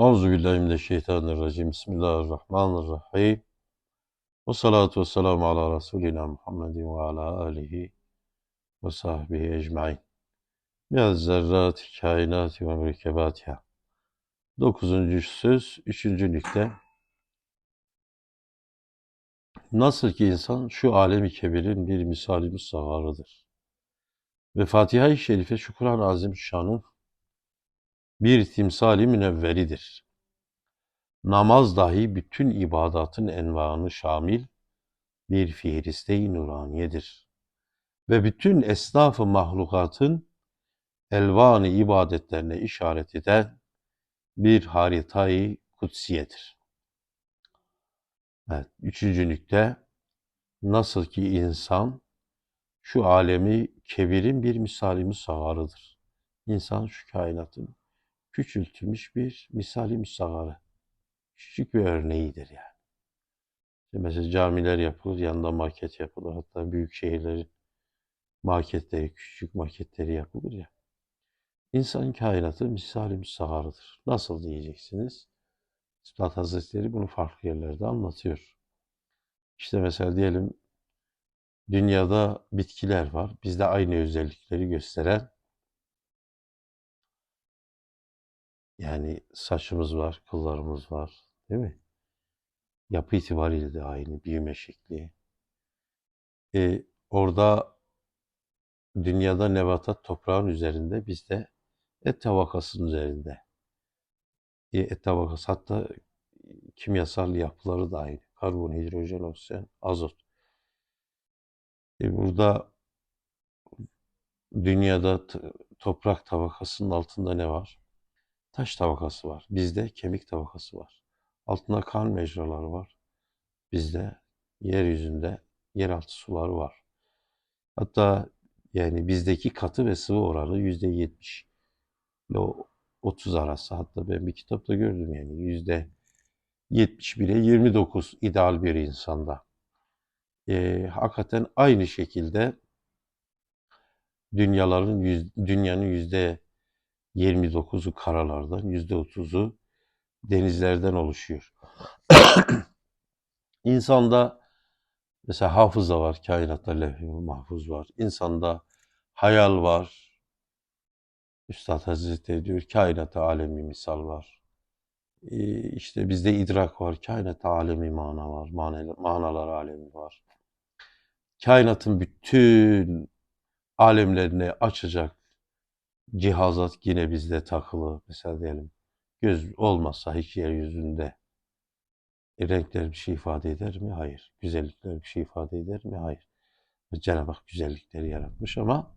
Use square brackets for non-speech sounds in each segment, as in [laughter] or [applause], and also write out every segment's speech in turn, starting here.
Euzu billahi mineşşeytanirracim. Bismillahirrahmanirrahim. Ve salatu ve selamu ala Resulina Muhammedin ve ala alihi ve sahbihi ecmain. Biraz zerrat, kainat ve mürekkebatiha. Dokuzuncu söz, üçüncü nükte. Nasıl ki insan şu alemi kebirin bir misali musavarıdır. Ve Fatiha-i Şerife şu Kur'an-ı Azimüşşan'ın bir timsali münevveridir. Namaz dahi bütün ibadatın envaını şamil bir fihriste-i nuraniyedir. Ve bütün esnaf-ı mahlukatın elvan-ı ibadetlerine işaret eden bir haritayı kutsiyedir. Evet, üçüncü nükte, nasıl ki insan şu alemi kebirin bir misali musagarıdır. İnsan şu kainatın küçültülmüş bir misali musagarı. Küçük bir örneğidir yani. İşte mesela camiler yapılır, yanında maket yapılır. Hatta büyük şehirlerin maketleri, küçük maketleri yapılır ya. İnsan kainatı misali müsaharıdır. Nasıl diyeceksiniz? İspat Hazretleri bunu farklı yerlerde anlatıyor. İşte mesela diyelim dünyada bitkiler var. Bizde aynı özellikleri gösteren yani saçımız var, kıllarımız var. Değil mi? Yapı itibariyle de aynı, büyüme şekli. E, orada dünyada nebatat toprağın üzerinde, bizde et tabakasının üzerinde. E, et tabakası hatta kimyasal yapıları da aynı. Karbon, hidrojen, oksijen, azot. E, burada dünyada toprak tabakasının altında ne var? Taş tabakası var. Bizde kemik tabakası var. Altında kan mecraları var. Bizde yeryüzünde yeraltı suları var. Hatta yani bizdeki katı ve sıvı oranı yüzde yetmiş ile 30 arası. Hatta ben bir kitapta gördüm yani yüzde 71'e 29 ideal bir insanda. Ee, hakikaten aynı şekilde dünyaların dünyanın yüzde 29'u karalardan, yüzde 30'u denizlerden oluşuyor. [coughs] İnsanda mesela hafıza var, kainatta levh mahfuz var. İnsanda hayal var. Üstad Hazretleri diyor kainatta alemi misal var. Ee, işte bizde idrak var, kainatta alemi mana var, manalar alemi var. Kainatın bütün alemlerini açacak cihazat yine bizde takılı. Mesela diyelim göz olmazsa hiç yeryüzünde e, renkler bir şey ifade eder mi? Hayır. Güzellikler bir şey ifade eder mi? Hayır. Cenab-ı Hak güzellikleri yaratmış ama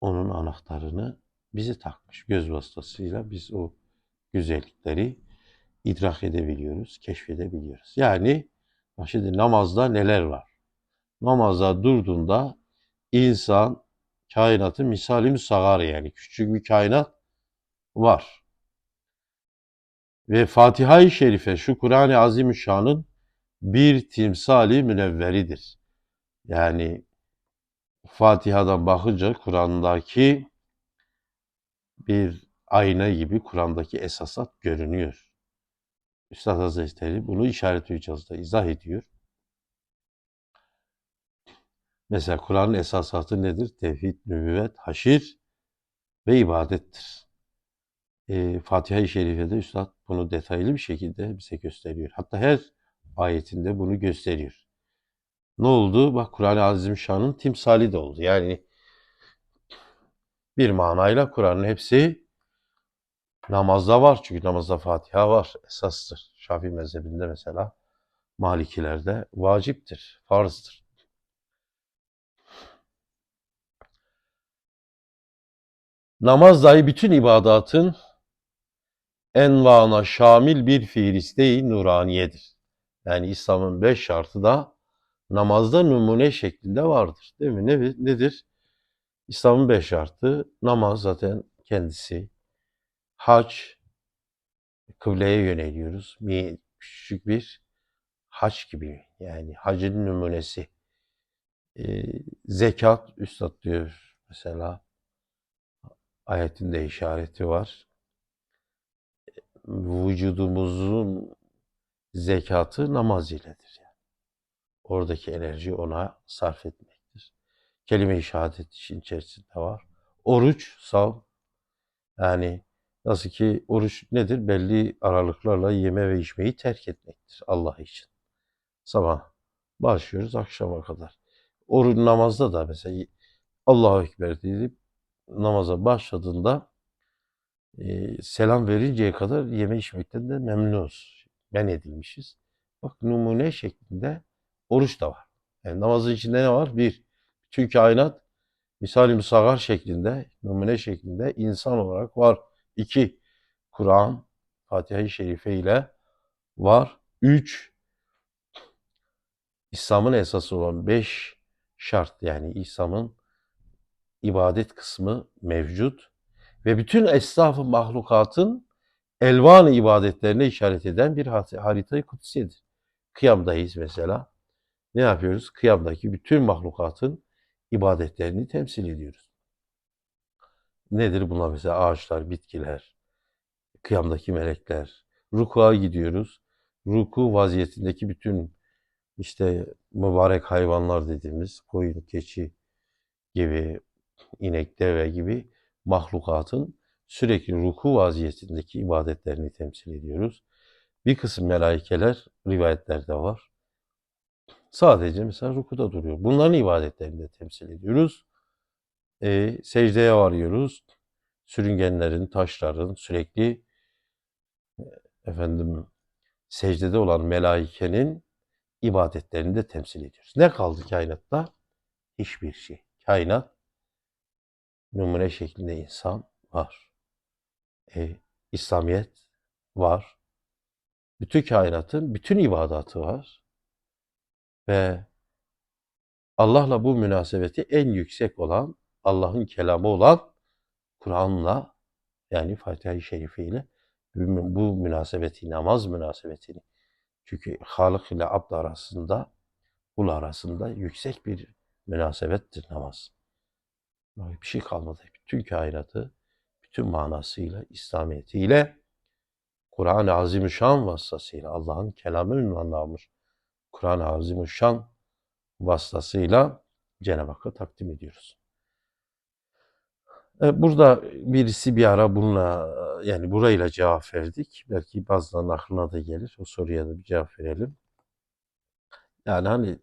onun anahtarını bize takmış. Göz vasıtasıyla biz o güzellikleri idrak edebiliyoruz, keşfedebiliyoruz. Yani şimdi namazda neler var? Namazda durduğunda insan kainatı misali müsagar yani küçük bir kainat var. Ve Fatiha-i Şerife şu Kur'an-ı Azimüşşan'ın bir timsali münevveridir. Yani Fatiha'dan bakınca Kur'an'daki bir ayna gibi Kur'an'daki esasat görünüyor. Üstad Hazretleri bunu işaret hüccazda izah ediyor. Mesela Kur'an'ın esasatı nedir? Tevhid, nübüvvet, haşir ve ibadettir. E, Fatiha-i Şerife'de Üstad bunu detaylı bir şekilde bize gösteriyor. Hatta her ayetinde bunu gösteriyor. Ne oldu? Bak Kur'an-ı Azimüşşan'ın timsali de oldu. Yani bir manayla Kur'an'ın hepsi namazda var. Çünkü namazda Fatiha var. Esastır. Şafii mezhebinde mesela Malikilerde vaciptir, farzdır. Namaz dahi bütün ibadatın envana şamil bir fiiliste-i nuraniyedir. Yani İslam'ın beş şartı da namazda numune şeklinde vardır. Değil mi? Ne, nedir? İslam'ın beş şartı namaz zaten kendisi. Hac, kıbleye yöneliyoruz. Küçük bir hac gibi yani hacın numunesi. Ee, zekat, üstad diyor mesela ayetinde işareti var. vücudumuzun zekatı namaz iledir. Yani. Oradaki enerji ona sarf etmektir. Kelime-i şehadet işin içerisinde var. Oruç, sav. Yani nasıl ki oruç nedir? Belli aralıklarla yeme ve içmeyi terk etmektir Allah için. Sabah başlıyoruz akşama kadar. Oruç namazda da mesela Allahu Ekber deyip namaza başladığında e, selam verinceye kadar yeme içmekten de memnunuz. Men edilmişiz. Bak numune şeklinde oruç da var. Yani namazın içinde ne var? Bir, bütün kainat misali musagar şeklinde, numune şeklinde insan olarak var. İki, Kur'an, Fatiha-i Şerife ile var. Üç, İslam'ın esası olan beş şart yani İslam'ın ibadet kısmı mevcut ve bütün esnaf mahlukatın elvan ibadetlerine işaret eden bir haritayı kutsiyedir. Kıyamdayız mesela. Ne yapıyoruz? Kıyamdaki bütün mahlukatın ibadetlerini temsil ediyoruz. Nedir bunlar mesela? Ağaçlar, bitkiler, kıyamdaki melekler. Rukuğa gidiyoruz. Ruku vaziyetindeki bütün işte mübarek hayvanlar dediğimiz koyun, keçi gibi, inek, deve gibi mahlukatın sürekli ruku vaziyetindeki ibadetlerini temsil ediyoruz. Bir kısım melaikeler rivayetlerde var. Sadece mesela rukuda duruyor. Bunların ibadetlerini de temsil ediyoruz. E, secdeye varıyoruz. Sürüngenlerin, taşların sürekli efendim secdede olan melaikenin ibadetlerini de temsil ediyoruz. Ne kaldı kainatta? Hiçbir şey. Kainat numune şeklinde insan var. E, İslamiyet var. Bütün kainatın bütün ibadatı var. Ve Allah'la bu münasebeti en yüksek olan, Allah'ın kelamı olan Kur'an'la yani Fatiha-i Şerife ile bu münasebeti, namaz münasebetini çünkü Halık ile abd arasında, kul arasında yüksek bir münasebettir namaz. Bir şey kalmadı. Bütün kainatı, bütün manasıyla, İslamiyetiyle, Kur'an-ı Azimüşşan vasıtasıyla, Allah'ın kelamı ünvanlanmış Kur'an-ı Azimüşşan vasıtasıyla Cenab-ı Hakk'a takdim ediyoruz. E, burada birisi bir ara bununla yani burayla cevap verdik. Belki bazılarının aklına da gelir. O soruya da bir cevap verelim. Yani hani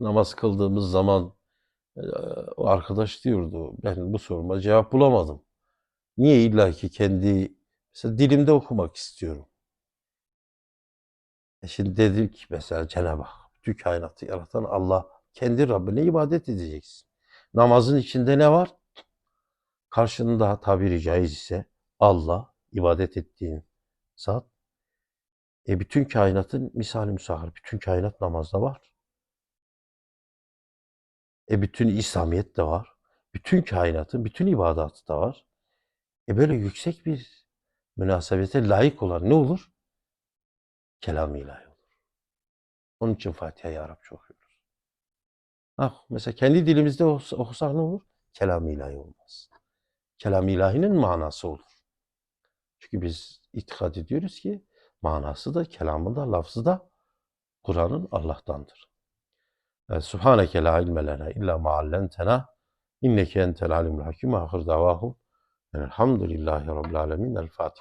namaz kıldığımız zaman o arkadaş diyordu ben bu soruma cevap bulamadım. Niye illa ki kendi mesela dilimde okumak istiyorum. E şimdi dedik mesela Cenab-ı Hak, bütün kainatı yaratan Allah kendi Rabbine ibadet edeceksin. Namazın içinde ne var? Karşında tabiri caiz ise Allah, ibadet ettiğin zat. E bütün kainatın misali müsahar, bütün kainat namazda var. E bütün İslamiyet de var. Bütün kainatın, bütün ibadatı da var. E böyle yüksek bir münasebete layık olan ne olur? Kelam-ı ilahi olur. Onun için Fatiha'yı Arapça okuyoruz. Ah, mesela kendi dilimizde okusak ne olur? Kelam-ı ilahi olmaz. Kelam-ı ilahinin manası olur. Çünkü biz itikad ediyoruz ki manası da, kelamı da, lafzı da Kur'an'ın Allah'tandır. Subhaneke la ilme lena illa ma'allentena inneke entel alimul hakim. Ahir davahum. Elhamdülillahi Rabbil alemin. El Fatiha.